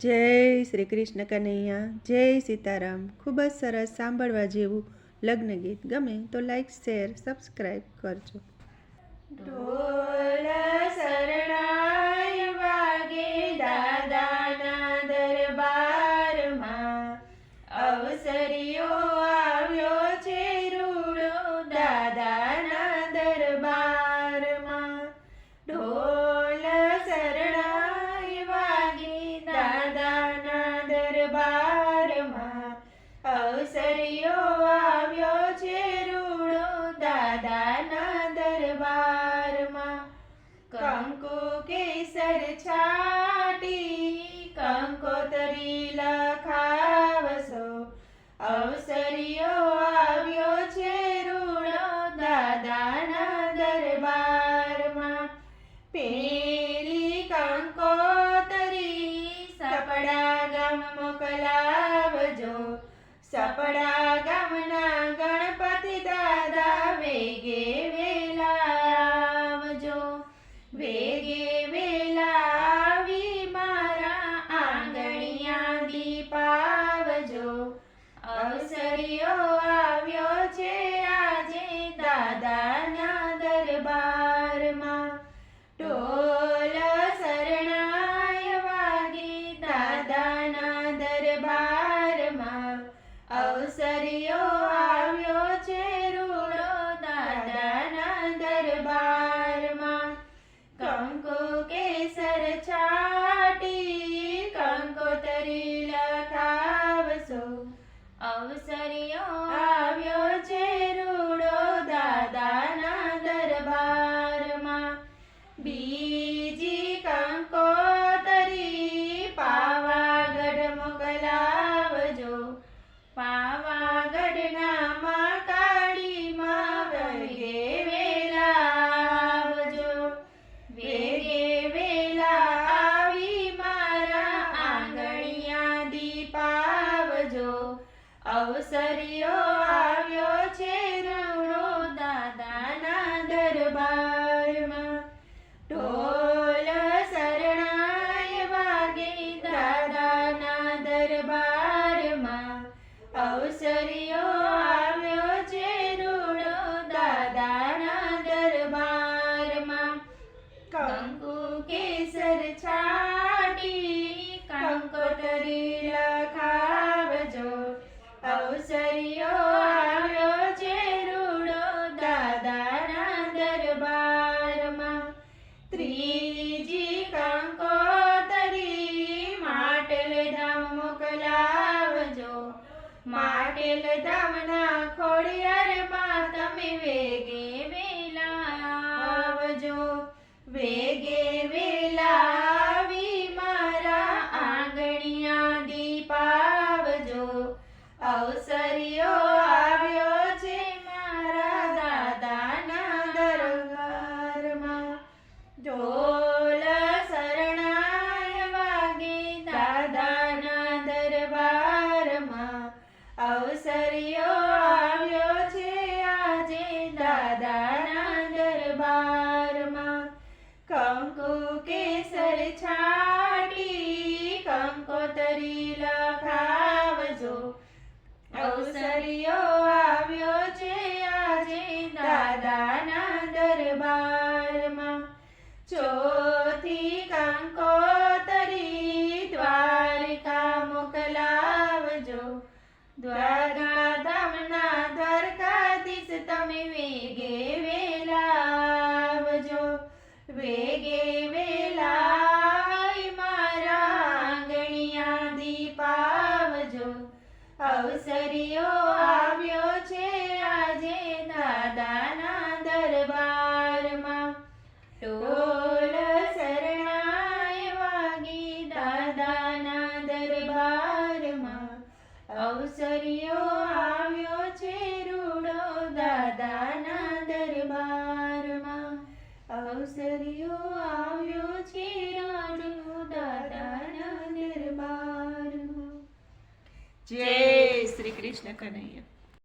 જય શ્રી કૃષ્ણ કનૈયા, જય સીતારામ. ખૂબ જ સરસ સાંભળવા જેવું લગ્ન ગીત. ગમે તો લાઈક શેર સબસ્ક્રાઈબ કરજો. ઢોલ શરણાઈ વાગે દાદાના દરબારમાં. અવસરિયો દાદાના દરબારમાં કંકુ કેસર છાટી કંકોતરી લખાવસો અવસરિયો વેગે વેલા આવજો. વેગે વેલા આવી મારા આંગણિયા દીપાવજો. અવસરિયો આવ્યો છે આજે દાદાના દરબારમાં. ઢોલ શરણાય વાગે દાદાના દરબારમાં. અવસરિયો અવસરિયો આવ્યો છે રૂડો દાદાના દરબારમાં. બીજી કંકોતરી પાવાગઢ મોકલાવજો. પાવાગઢના ઢોલ શરણાય વાગે દાદાના દરબારમાં. અવસરિયો આવ્યો છે રૂડો દાદાના દરબારમાં. કંકુ કેસર છાટી, કંકોતરી લખાવજો. અવસરિયો માટલ ધામના ખોડિયારમાં તમે વેગે વેલા આવજો. વેગે વેલા આવી મારા આંગણિયા દીપાવજો અવસરિયો કંકોતરી લખાવજો અવસરિયો આવ્યો છે આજે દાદાના દરબારમાં. ચોથી કંકોતરી દ્વારકા મોકલાવજો. દ્વારકા ધામના તમે વેગે વેલા આવજો અવસરિયો આવ્યો છે આજે દાદાના દરબારમાં. ઢોલ શરણાય વાગી દાદાના દરબારમાં. અવસરિયો આવ્યો છે રૂડો દાદાના દરબારમાં. અવસરિયો આવ્યો છે રૂડો દાદાના જય શ્રી કૃષ્ણ કનૈયા.